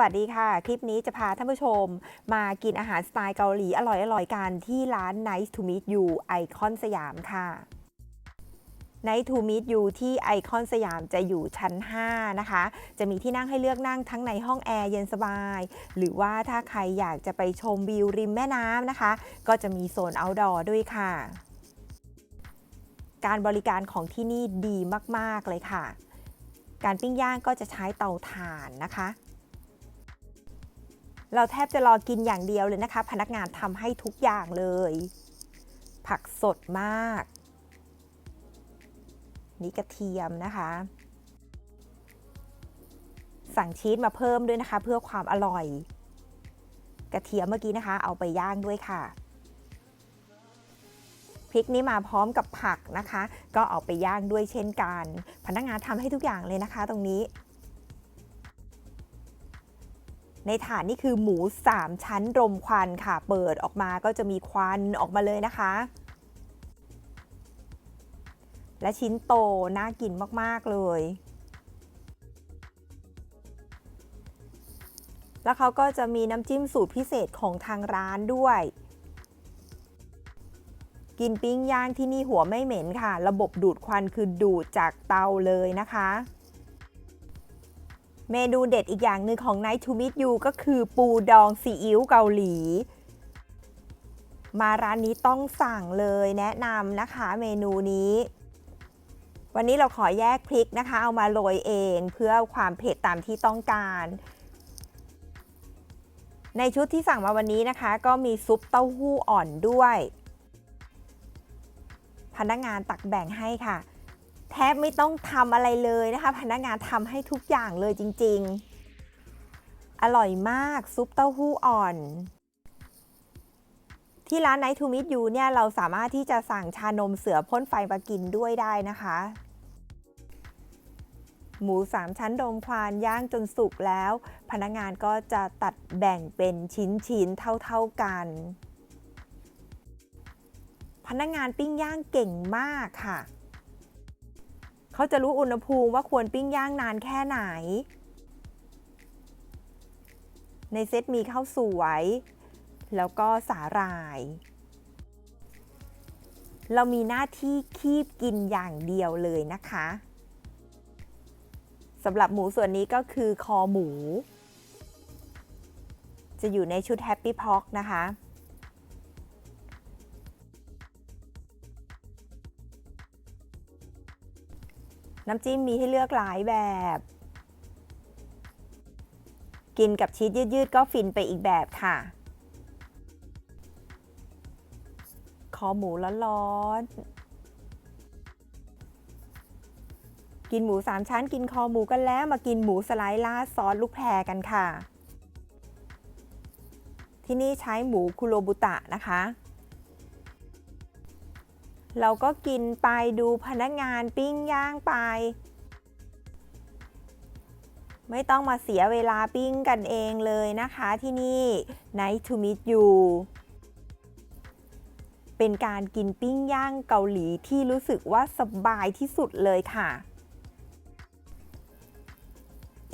วัสดีค่ะ คลิปนี้จะพาท่านผู้ชม มากินอาหารสไตล์เกาหลีอร่อยๆกันที่ร้าน Nice to Meet You ไอคอนสยามค่ะ Nice to Meet You ที่ไอคอนสยามจะอยู่ชั้น 5 นะคะ จะมีที่นั่งให้เลือกนั่งทั้งในห้องแอร์เย็นสบาย หรือว่าถ้าใครอยากจะไปชมวิวริมแม่น้ำนะคะ ก็จะมีโซนอ outdoor ด้วยค่ะ การบริการของที่นี่ดีมากๆเลยค่ะ การปิ้งย่างก็จะใช้เตาถ่านนะคะ เราแทบจะรอกินอย่างเดียวเลยนะคะ พนักงานทำให้ทุกอย่างเลย ผักสดมาก นี่กระเทียมนะคะ สั่งชีสมาเพิ่มด้วยนะคะ เพื่อความอร่อย กระเทียมเมื่อกี้นะคะ เอาไปย่างด้วยค่ะพริกนี้มาพร้อมกับผักนะคะ ก็เอาไปย่างด้วยเช่นกัน พนักงานทำให้ทุกอย่างเลยนะคะ ตรงนี้ ในถาดนี่คือหมู 3 ชั้นรมควันค่ะ เปิดออกมาก็จะมีควันออกมาเลยนะคะ และชิ้นโตน่ากินมาก ๆ เลยแล้วเขาก็จะมีน้ำจิ้มสูตรพิเศษของทางร้านด้วย กินปิ้งย่างที่นี่หัวไม่เหม็นค่ะ ระบบดูดควันคือดูดจากเตาเลยนะคะ เมนูเด็ดอีกอย่างหนึ่งของ Night to Meet You ก็คือปูดองซีอิ๊วเกาหลี มาร้านนี้ต้องสั่งเลยแนะนำนะคะเมนูนี้ วันนี้เราขอแยกพริกนะคะ เอามาโรยเองเพื่อความเผ็ดตามที่ต้องการ ในชุดที่สั่งมาวันนี้นะคะ ก็มีซุปเต้าหู้อ่อนด้วย พนักงานตักแบ่งให้ค่ะ แทบไม่ต้องทำอะไรเลยนะคะ พนักงานทำให้ทุกอย่างเลยจริง ๆ อร่อยมากซุปเต้าหู้อ่อน ที่ร้าน Night to Meet You เนี่ยเราสามารถที่จะสั่งชานมเสือพ่นไฟมากินด้วยได้นะคะ หมูสามชั้นดมควานย่างจนสุกแล้ว พนักงานก็จะตัดแบ่งเป็นชิ้นๆเท่าๆกัน พนักงานปิ้งย่างเก่งมากค่ะ เขาจะรู้อุณหภูมิว่าควรปิ้งย่างนานแค่ไหน ในเซตมีข้าวสวย แล้วก็สาหร่าย เรามีหน้าที่คีบกินอย่างเดียวเลยนะคะสำหรับหมูส่วนนี้ก็คือคอหมู จะอยู่ในชุด Happy Pork นะคะ น้ำจิ้มมีให้เลือกหลายแบบ กินกับชีสยืดๆก็ฟินไปอีกแบบค่ะ คอหมูร้อนๆกินหมูสามชั้นกินคอหมูกันแล้วมากินหมูสไลด์ราดซอสลูกแพรกันค่ะ ที่นี่ใช้หมูคุโรบุตะนะคะ เราก็กินไปดูพนักงานปิ้งย่างไป ไม่ต้องมาเสียเวลาปิ้งกันเองเลยนะคะที่นี่ Night to Meet You เป็นการกินปิ้งย่างเกาหลีที่รู้สึกว่าสบายที่สุดเลยค่ะ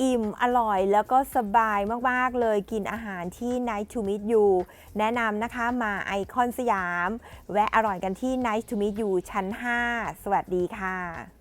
อิ่มอร่อยแล้วก็สบายมาก ๆ เลยกินอาหารที่ Nice to Meet You แนะนำนะคะมาไอคอนสยาม แวะอร่อยกันที่ Nice to Meet You ชั้น 5 สวัสดีค่ะ